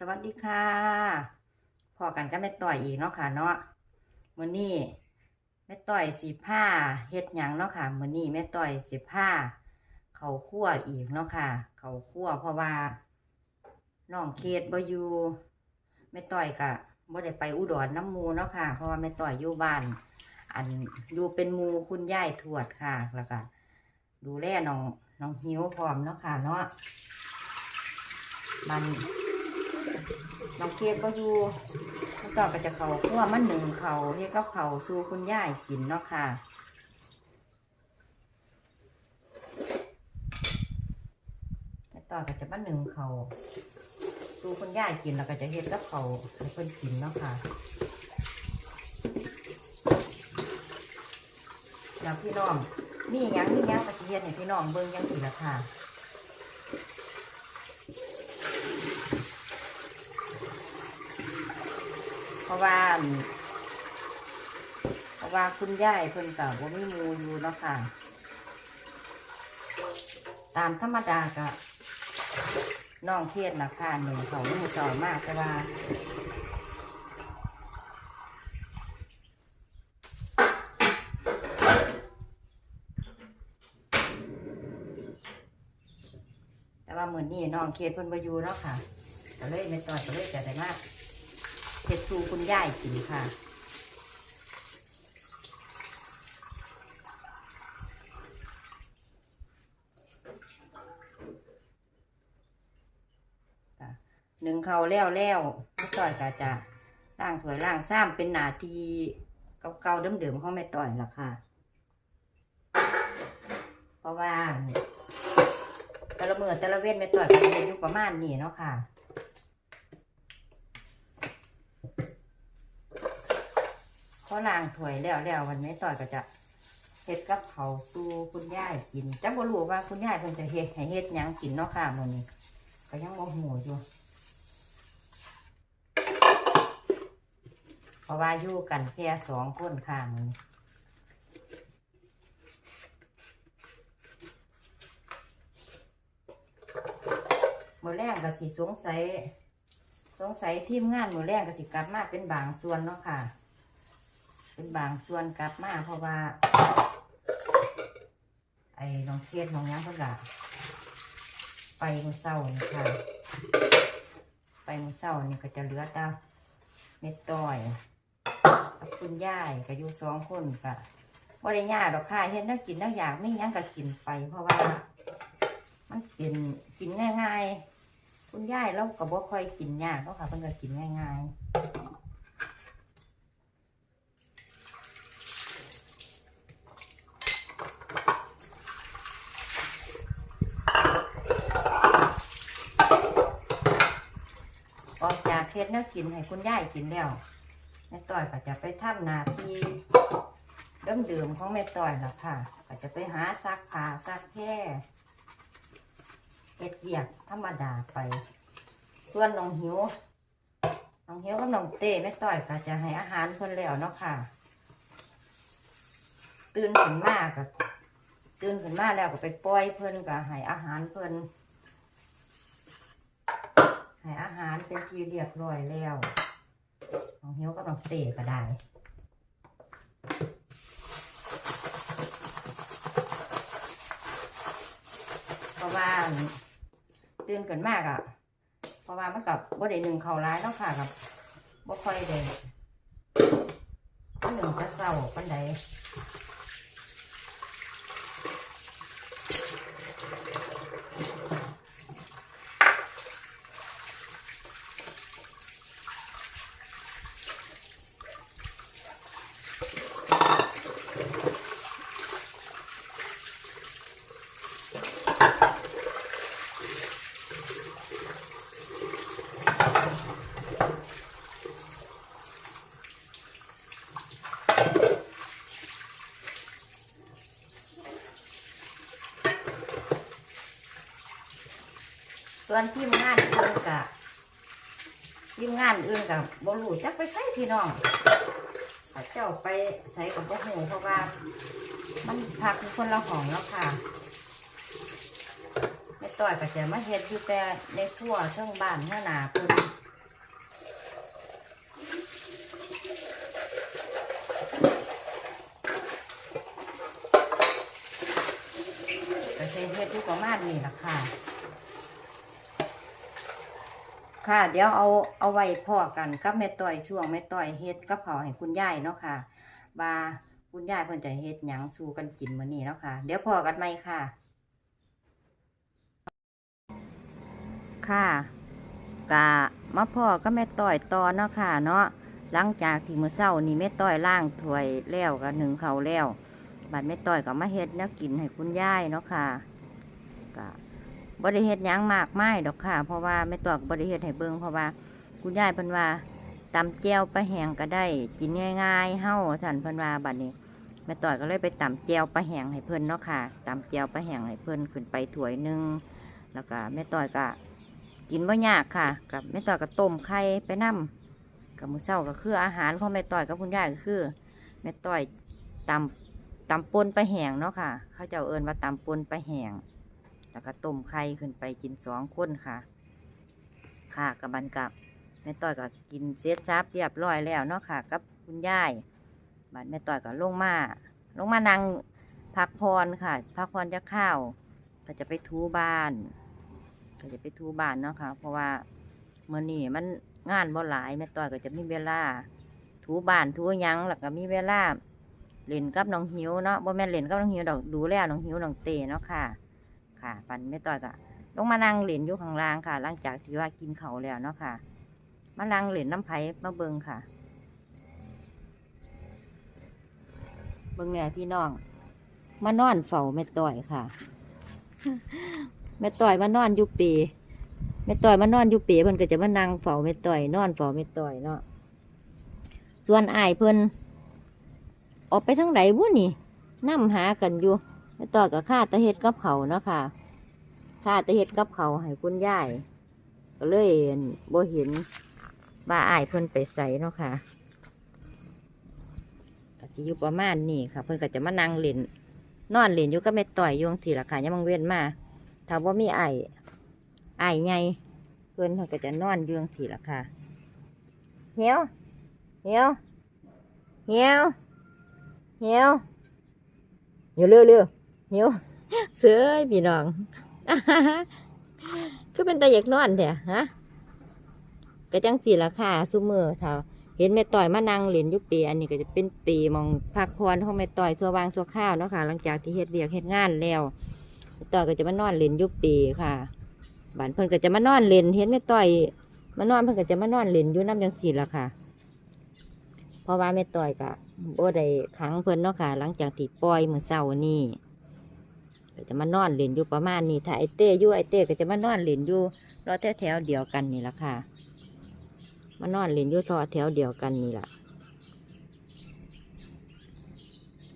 สวัสดีค่ะพอกันก็แม่ต่อยอีกเนาะค่ะเนาะมือนี้แม่ต่อยสิผ้าเฮ็ดหยังเนาะค่ะมือนี้แม่ต่อยสิผ้าเขาวคั่วอีกเนาะค่ะ เขาวคั่วเพราะว่าน้องเคสบอยู่แม่ต่อยก็บ่ได้ไปอุดรน้ำมูเนาะค่ะ เพราะว่าแม่ต่อยอยู่บ้าน อันอยู่เป็นมูคุณยายทวดค่ะแล้วก็ดูแลน้องน้องหิวพร้อมเนาะค่ะเนาะมัน น้องเคสก็อยู่แล้วต่อก็จะเขาคั่วมันหนึ่งเขาเฮ็ดกับเขาสู่คุณยายกินเนาะค่ะแล้วต่อก็จะมาหนึ่งเขาสู่คุณยายกินแล้วก็จะเฮ็ดกับเขาให้เพิ่นกินเนาะค่ะแล้วพี่น้องมีหยังมีหยังก็สิเฮ็ดให้พี่น้องเบิ่งยังสิละค่ะ เพราะว่าเพราะว่าคุณยายเพิ่นกับว่ามีหมูอยู่เนาะค่ะ ตามธรรมดาก็น้องเทียนนะค่ะหนึ่งเขาหนึ่งสอมากแต่ว่าแต่ว่าเหมือนนี่น้องเคสเพิ่นมาอยู่เนาะค่ะก็เลยไม่ต่อยก็เลยจะได้มาก เห็ดซูคุณยายกินค่ะหนึ่งเขาแล้วแล้วแม่ต่อยก็จะล่างสวยล่างซ้ำเป็นหนาทีเก่าๆเดิมๆของแม่ต่อยล่ะค่ะ เพราะว่าแต่ละเมือแต่ละเว้นแม่ต่อยก็จะอยู่ประมาณนี้เนาะค่ะ พอล้างถ้วยแล้วแล้ววันนี้ต่อยก็จะเฮ็ดกับเขาสู้คุณยายกินจักบ่รู้ว่าคุณยายเพิ่นจะเฮ็ดให้เฮ็ดหยังกินเนาะค่ะมื้อนี้ก็ยังบ่ฮู้อยู่เพราะว่าอยู่กันแค่สองคนค่ะมื้อนี้มื้อแรกก็สิสงสัยสงสัยทีมงานมื้อแรกก็สิกลับมาเป็นบางส่วนเนาะค่ะ เป็นบางส่วนกลับมาเพราะว่า ไอ้น้องเครียน้องยังเพิ่นก็ไปมือเช้านี่ค่ะ ไปมือเช้านี่ก็จะเหลือแตาเม็ดต้อยคุณยายก็อยู่สองคนก็บ่ได้ยากดอกค่ะเฮ็ดแนักกินนักอยากไม่ยังก็กินไป เพราะว่า มันเป็นกินง่าย ๆ คุณยายเราก็บ่ค่อยกินยากเนาะค่ะเพิ่นก็กินง่าย ๆ ออกจาก เฮ็ดแนวกินให้คุณยายกินแล้วแม่ต้อยก็จะไปทำนาที่เดิมเดิมของแม่ต้อยแล้วค่ะก็จะไปหาซักผ้าซักแค่เฮ็ดเวียกธรรมดาไป ส่วนน้องหิวน้องหิวกับน้องเต้แม่ต้อยก็จะให้อาหารเพิ่นแล้วเนาะค่ะ ตื่นขึ้นมาก็ตื่นขึ้นมาแล้วก็ไปปล่อยเพิ่นก็ให้อาหารเพิ่น ให้อาหาร เป็นที่เรียบร้อยแล้วน้องเฮียวกับน้องเต๋ก็ได้เพราะว่าตื่นเกันมากอะเพราะว่ามันกับบ่ได้หนึ่งเขาร้ายเนาะค่ะกับบ่ค่อยได้หนึ่งจะเศร้าปันใด วนทีมงานอื่นกับทีมงานอื่นกับบรูจักไปใส่พี่น้องเจ้าไปใส่กับพวกหูเพราะว่า มันพักคนละของแล้วค่ะในต่อยกับเจะมาเฮ็ดอยู่แต่ในครัวเชิงบ้านเมื่อหนาคุณก็จะเฮ็ดอยู่ประมาณนี้แหละค่ะ ค่ะ เดี๋ยวเอาเอาไว้พอกันกับแม่ต่อยช่วงแม่ต่อยเฮ็ดกับข้าให้คุณยายเนาะค่ะว่าคุณยายเพิ่นจะเฮ็ดหยังสู่กันกินมื้อนี้เนาะค่ะ เดี๋ยวพอกันใหม่ค่ะ ค่ะกะมาพ่อก็แม่ต้อยตอเนาะค่ะ เนาะหลังจากที่มื้อเช้านี่แม่ต้อยล่างถ้วยแล้วก็หนึ่งเขาวแล้วบัดแม่ต้อยก็มาเฮ็ดแนวกินให้คุณยายเนาะค่ะกะ บ่ได้เฮ็ดยังมากมายดอกค่ะ เพราะว่าแม่ตอยก็บ่ได้เฮ็ดให้เบิงเพราะว่าคุณยายเพิ่นว่าตำแจ่วปลาแหงก็ได้กินง่ายๆเฮาท่านเพิ่นว่าบัดนี้แม่ต้อยก็เลยไปตำแจ่วปลาแหงให้เพิ่นเนาะค่ะตำแจ่วปลาแหงให้เพิ่นขึ้นไปถ้วยหนึงแล้วก็แม่ต้อยก็กินบ่ยากค่ะ กับแม่ต่อยกับต้มไข่ไปนํกับมื้อเช้าก็คืออาหารของแม่ต่อยกับคุณยายก็คือแม่ต่อยตำตำปนไปลาแหงเนาะค่ะ เขาเจ้าเอิ้นว่าตำปนไปลาแหง แล้วก็ต้มไข่ขึ้นไปกินสองคนค่ะ ค่ะกับบันกับแม่ต่อยก็กินเสร็จซับเรียบร้อยแล้วเนาะค่ะ กับคุณยายบัดแม่ต่อยก็ลงมาลงมานั่งพักพรค่ะ พักพรจะข้าวก็จะไปทูบ้าน ก็จะไปทูบ้านเนาะค่ะ เพราะว่าเมื่อนี้มันงานบ่หลายแม่ต้อยก็จะมีเวลาทูบ้านทูยังแล้วก็มีเวลาเล่นกับน้องหิวเนาะบ่แม่นเล่นกับน้องหิวดอกดูแลน้องหิวน้องเตเนาะค่ะ ค่ะปันแม่ต้อยก็ลงมานั่งเล่นอยู่ข้างล่างค่ะ หลังจากที่ว่ากินเขาแล้วเนาะค่ะ มานั่งเล่นน้ำไผ่มาเบิงค่ะ เบิงเนี่ยพี่น้อง มานอนเฝ้าแม่ต้อยค่ะแม่ต่อยมานอนอยู่ปีแม่ต่อยมานอนอยู่ปีเพิ่นก็จะมานั่งเฝ้าแม่ต่อยนอนเฝ้าแม่ต่อยเนาะส่วนอ้ายเพิ่นออกไปทางไหนบุนี่นํหากันอยู่ แม่ต่อยกับข้าตะเฮ็ดกับเขาเนาะค่ะข้าตะเฮ็ดกับเขาให้คุณยายก็เลยบ่เห็นว่าอ้ายเพิ่นไปใส่เนาะค่ะก็สิอยู่ประมาณนี้ค่ะ เพิ่นก็จะมานั่งเล่นนอนเล่นอยู่กับแม่ต่อยยงซี่ล่ะค่ะยังมังเว้นมาถ้าว่ามีไอ้ไอ้ไงเพื่อนเขาก็จะนอนอยื่จั่งสีละค่ะเหี่ยวเหี่ยวเหี่ยวเหี่ยวเหี่ยวเร็วเร็ว หี่ยวเสือยพี่น้องคือเป็นตาอยากนอนแท้ฮะก็จังสีละค่ะซุมือถ้าเห็นแม่ต่อยมานั่งเล่นอยุปีอันนี้ก็จะเป็นปีมองพักพรของแม่ต่อยชัววางชัวข้าวเนาะค่ะ หลังจากที่เฮ็ดเวียกเฮ็ดงานแล้วต่อยก็จะมานอนเล่นอยุปีค่ะบ้านเพิ่นก็จะมานอนเล่นเห็นแม่ต่อยมานอนเพิ่นก็จะมานอนเล่นอยู่น้ำจังสีละค่ะเพราะว่าแม่ต่อยก็บ่ได้ขังเพิ่นเนาะค่ะ หลังจากที่ปล่อยมื้อเช้านี้ ก็จะมานอนเล่นอยู่ประมาณนี้ถ้าไอเต้อยู่ไอเต้ก็จะมานอนเล่นอยู่รอแถวแถวเดียวกันนี่แหละค่ะ มานอนเล่นอยู่รอแถวเดียวกันนี่แหละ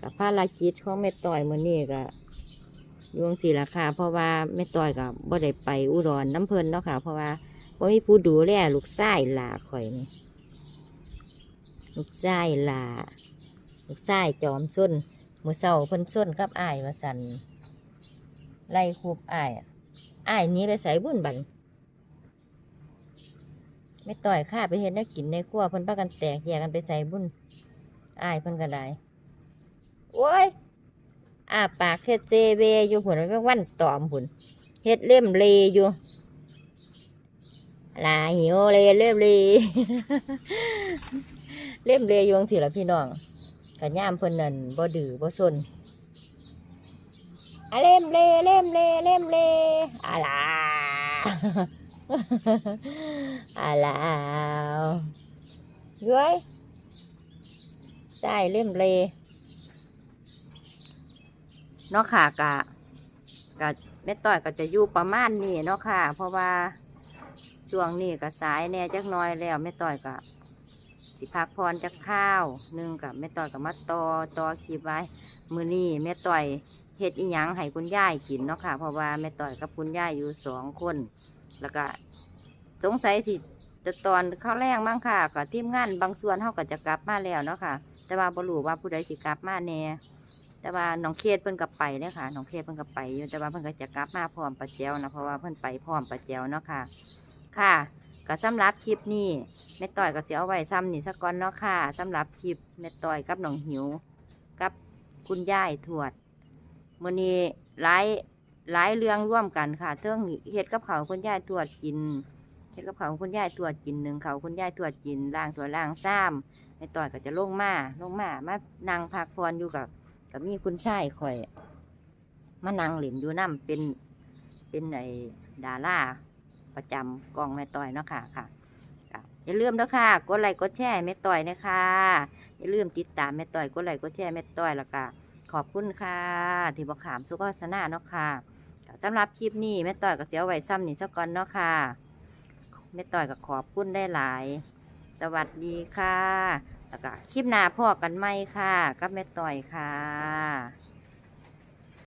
กับภารกิจของแม่ต่อยมือนี้ก็ยวงสีละค่ะเพราะว่าแม่ต้อยกับบ่ได้ไปอุดรน้ำเพลินเนาะค่ะ เพราะว่าบ่มีผู้ดูแลลูกชายหลาข่อยนี่ลูกชายหลาลูกชายจอมส้นมือเศร้าเพิ่นส้นกับอ้ายว่าสัน ไล่คูบอ้ายอะอ้ายนี้ไปใส่บุญบันแม่ต้อยข้าไปเห็นแนวกินในครัวเพิ่นพากันแตกแยกกันไปใส่บุญอ้ายเพิ่นก็ได้โอ้ยอาปากเฮ็ดเจเวอยู่ผุนเป็นวันตอมผุนเฮ็ดเล่มเลอยู่ลาหิวเลยเล่มเลเล่มเลอยู่จังสิละพี่น้องกันย่ามเพิ่นนั่นบ่ดื้อบ่ซน อะเล่มเลเล่มเลเล่มเลอะลาอะลาวย้ยใส่เล่มเลเนาะค่ะกะกะแม่ต้อยก็จะอยู่ประมาณนี้เนาะค่ะ เพราะว่าช่วงนี้ก็สายแน่จักน้อยแล้วแม่ต้อยก็สิพักพรจักข้าวหนึ่งกับแม่ต้อยก็มาต่อต่อคลิปไว้มือนี้แม่ต้อย เฮ็ดอีหยังให้คุณยายกินเนาะค่ะ เพราะว่าแม่ต้อยกับคุณยายอยู่สองคน แล้วก็สงสัยสิจะตอนเข้าวแรงมั้งค่ะก็ทีมงานบางส่วนเขาก็จะกลับมาแล้วเนาะค่ะ แต่ว่าบรูว่าผู้ใดสิกลับมาแน่แต่ว่าน้องเคสเพิ่นกับไปเนี่ยค่ะน้องเคสเพิ่นกับไปอยู่แต่ว่าเพิ่นก็จะกลับมาพร้อมปะแจวนะเพราะว่าเพิ่นไปพร้อมปะแจวเนาะค่ะ ค่ะก็สำหรับคลิปนี้แม่ต่อยก็จะเอาไว้ซ้ำนี่สักก่อนเนาะค่ะสำหรับคลิปแม่ต่อยกับน้องหิว กับคุณยายทวด มื้อนี้ไลฟ์หลายเรื่องร่วมกันค่ะเรื่องเฮ็ดกับเขาคุณยายตรวจกินเฮ็ดกับเขาคุณยายตรวจกินหนึ่งเขาคุณยายตรวจกินล้างตัวล้างซ้ำในต่อยก็จะลงมาลงมามานั่งพักผ่อนอยู่กับกับมีคุณชายข่อยมานั่งเล่นอยู่น้ำเป็นเป็นไอดาราประจำกองแม่ต่อยเนาะค่ะค่ะอย่าลืมเด้อค่ะกดไลค์กดแชร์แม่ต่อยนะคะอย่าลืมติดตามแม่ต่อยกดไลค์กดแชร์แม่ต่อยแล้วก็ ขอบคุณค่ะ ที่บอกขามสุขศาสนาเนาะค่ะสำหรับคลิปนี้แม่ต่อยกับเสียไว้ซ้ำนี่สักก่อนเนาะค่ะแม่ต่อยกับขอบคุณได้หลาย สวัสดีค่ะ แล้วก็คลิปหน้าพ่อกันไหมค่ะ กับแม่ต่อยค่ะ